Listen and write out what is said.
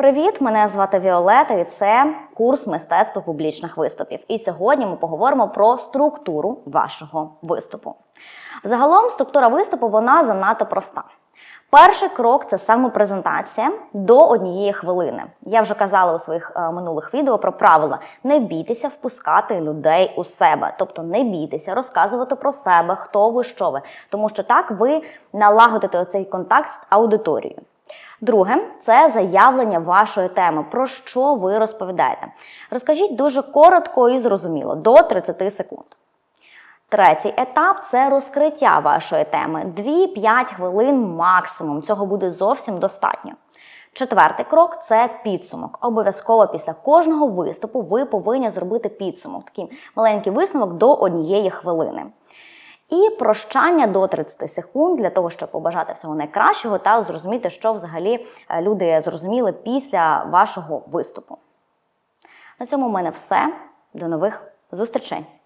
Привіт! Мене звати Віолета, і це курс мистецтва публічних виступів. І сьогодні ми поговоримо про структуру вашого виступу. Загалом, структура виступу вона занадто проста. Перший крок це самопрезентація до однієї хвилини. Я вже казала у своїх е, минулих відео про правила: не бійтеся впускати людей у себе, тобто не бійтеся розказувати про себе, хто ви, що ви, тому що так ви налагодите оцей контакт з аудиторією. Друге це заявлення вашої теми, про що ви розповідаєте. Розкажіть дуже коротко і зрозуміло, до 30 секунд. Третій етап це розкриття вашої теми. 2-5 хвилин максимум. Цього буде зовсім достатньо. Четвертий крок це підсумок. Обов'язково після кожного виступу ви повинні зробити підсумок, такий маленький висновок до однієї хвилини. І прощання до 30 секунд для того, щоб побажати всього найкращого та зрозуміти, що взагалі е, люди зрозуміли після вашого виступу. На цьому в мене все. До нових зустрічей!